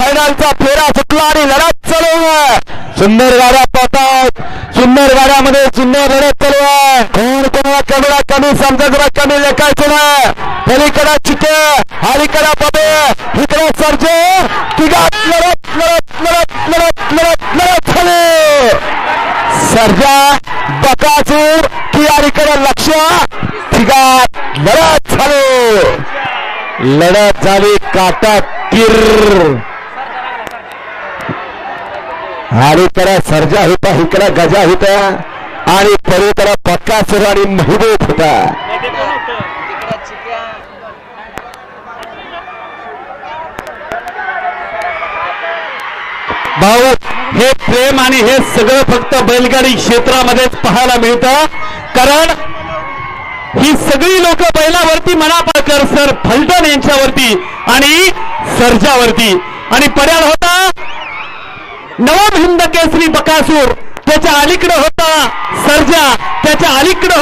फायनलचा फेरा सुटला आणि लढत चालू आहे. सुंदर गाड्या पाहतात सुंदर गाड्यामध्ये सुंदर लढत चालू आहे. कोण कोणाला कमीला कमी समजा जरा कमी लेखायचं ना पलीकडा चिके हरिकडे पदे. इकडे सरजे. तिघात लढत लढत लढत लढत लढत लढत झाली. सरजा बकासूर की हरिकडे लक्ष. तिघात लढत. लढत झाली काटा किर अलीकडे सर्जा होता इकडे गजा होता आणि पलीकडे बकासूर आणि महबूब होता. भाऊ हे प्रेम आणि हे सगळं फक्त बैलगाडी क्षेत्रामध्येच पाहायला मिळतं. कारण ही सगळी लोक बैलावरती मनापाकर सर फलटण यांच्यावरती आणि सर्जावरती. आणि पर्याय होता नवम हिंद केसरी बकासूर त्याच्या अलीकडे होता सर्जा त्याच्या अलीकडे